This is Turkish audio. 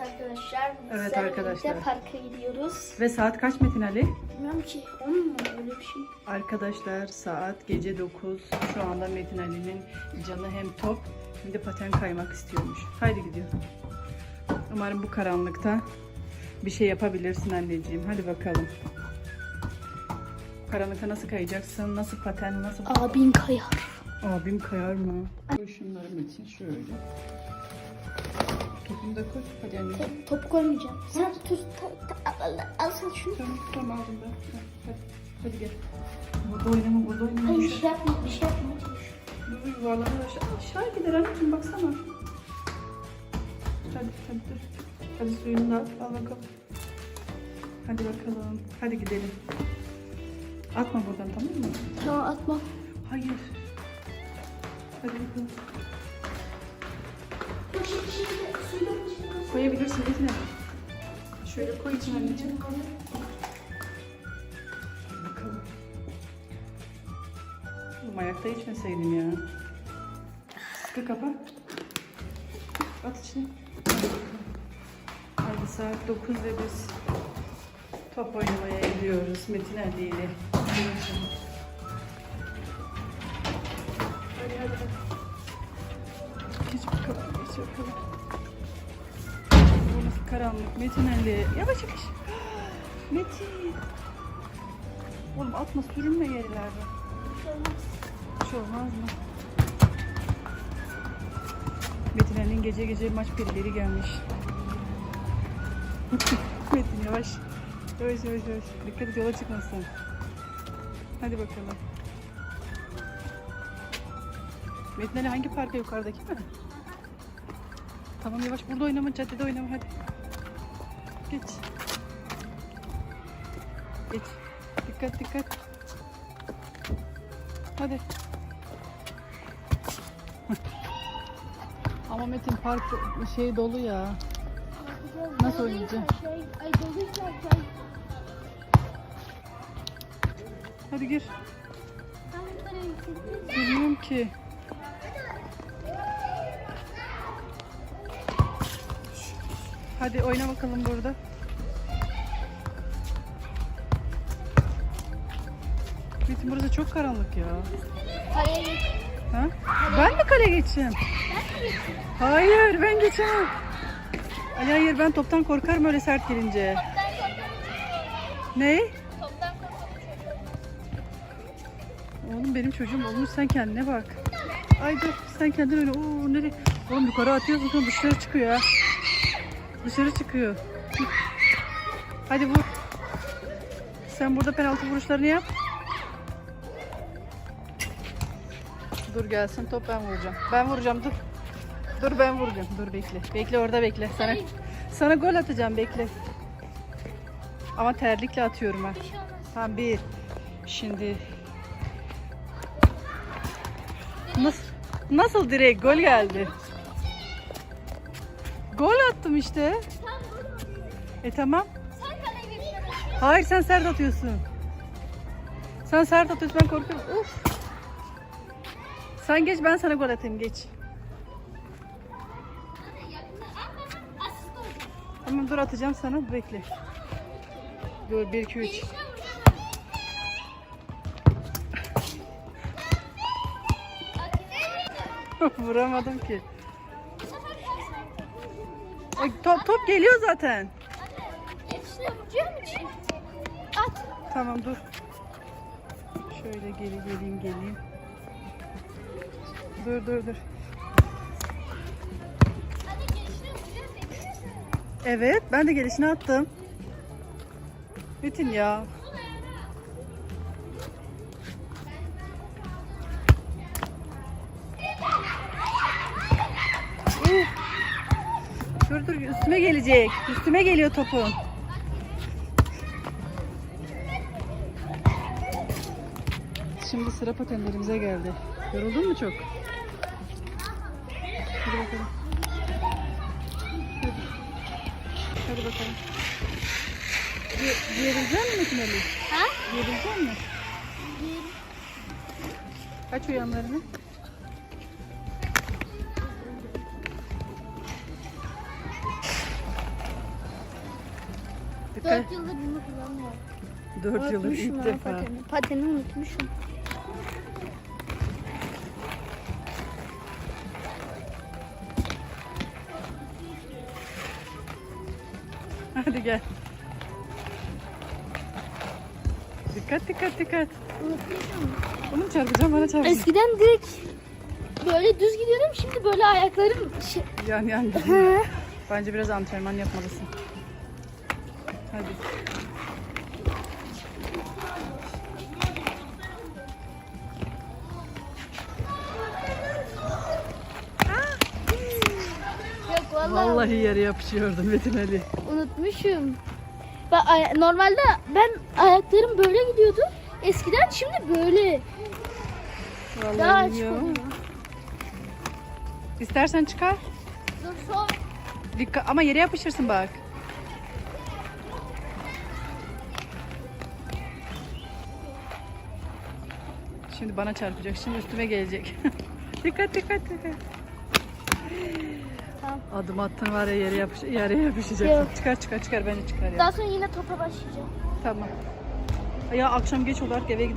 arkadaşlar. Evet bizlerle arkadaşlar. birlikte parka gidiyoruz. Ve saat kaç Metin Ali? Bilmiyorum ki onun mu öyle bir şey. Arkadaşlar saat gece 9. Şu anda Metin Ali'nin canı hem top hem de paten kaymak istiyormuş. Haydi gidiyor. Umarım bu karanlıkta bir şey yapabilirsin anneciğim. Hadi bakalım. Karanlıkta nasıl kayacaksın? Nasıl paten? Nasıl? Abin kayar. Abim kayar mı? Koy şunları Metin şöyle. Topunu da koy. Top, top koymayacağım. Sen tut. al, al, sen şunu. Tamam, tamam aldım ben. Hadi, hadi gel. Burada oynama, burada oynama. Hayır bir şey yapma. Bir şey yapma. Bu yuvarlanır aşağı. Aşağı gider anneciğim baksana. Hadi hadi dur. Hadi suyunu da al, al bakalım. Hadi bakalım. Hadi gidelim. Atma buradan tamam mı? Tamam atma. Hayır. Hadi bakalım. Koyabilirsin Ali. Şöyle koy için anneciğim. Bakalım. Oğlum ayakta içmeseydim ya. Sıkı kapa. At içine. Hadi saat 9 ve biz top oynamaya gidiyoruz Metin Ali ile. Hadi hadi. Geç bakalım, geç bakalım. Karanlık. Metin Ali. Yavaş yavaş. Metin. Oğlum atma sürünme yerlerde. Hiç olmaz mı? Metin Ali'nin gece gece maç perileri gelmiş. Metin yavaş. Yavaş yavaş yavaş. Dikkat et yola çıkmasın. Hadi bakalım. Metin Ali hangi parka yukarıdaki mi? Tamam yavaş burada oynama caddede oynama hadi. Geç. Geç. Dikkat dikkat. Hadi. Ama Metin park şey dolu ya. Nasıl oynayacağım? Hadi gir. Bilmiyorum ki. Hadi oyna bakalım burada. Metin burası çok karanlık ya. Hayır. Ha? Ben mi kale geçeyim? Hayır ben geçemem. Ay, hayır ben toptan korkarım öyle sert gelince. Ne? Oğlum benim çocuğum olmuş sen kendine bak. Ay dur sen kendin öyle. Oo nereye? Oğlum yukarı atıyorsun sonra dışarı çıkıyor ya. Dışarı çıkıyor. Hadi vur. Sen burada penaltı vuruşlarını yap. Dur gelsin top ben vuracağım. Ben vuracağım dur. Dur ben vuracağım. Dur bekle. Bekle orada bekle. Sana sana gol atacağım bekle. Ama terlikle atıyorum ben. Tamam bir. Şimdi Nasıl nasıl direkt gol geldi? Attım işte. E tamam. Sen kaleye geçtin. Hayır sen sert atıyorsun. Sen sert atıyorsun ben korkuyorum. Uf. Sen geç ben sana gol atayım geç. Tamam dur atacağım sana bekle. Dur 1 2 3. Vuramadım ki. Ay, top top geliyor zaten. Hepsine vuracağım için. At. Tamam dur. Şöyle geri geleyim geleyim. Dur dur dur. Evet ben de gelişine attım. Metin ya. Üstüme gelecek. Üstüme geliyor topun. Şimdi sıra patenlerimize geldi. Yoruldun mu çok? Hadi bakalım. Hadi. Hadi bakalım. Ye- Yerilecek mi Metin Ali? Ha? Yerilecek mi? Aç o Dikkat. 4 yıldır bunu kullanmıyorum. 4 yıldır ilk defa. Pateni. pateni unutmuşum. Hadi gel. Dikkat dikkat dikkat. Unutmuşum. Onu çarpacağım bana çarpacağım. Eskiden direkt böyle düz gidiyordum. Şimdi böyle ayaklarım. Yan yan gidiyor. Bence biraz antrenman yapmalısın. Hadi. Yok vallahi, Vallahi yere yapışıyordun Metin Ali. unutmuşum. Ben, aya- normalde ben ayaklarım böyle gidiyordu. Eskiden şimdi böyle. Daha Vallahi açık bilmiyorum. oluyor. İstersen çıkar. Dur sol. Dikkat ama yere yapışırsın bak. Şimdi bana çarpacak. Şimdi üstüme gelecek. dikkat dikkat dikkat. Adım attın var ya yere, yapış yere yapışacaksın. Yok. Çıkar çıkar çıkar bence çıkar ya. Daha sonra yine topa başlayacağım. Tamam. Ya akşam geç olarak eve gidelim.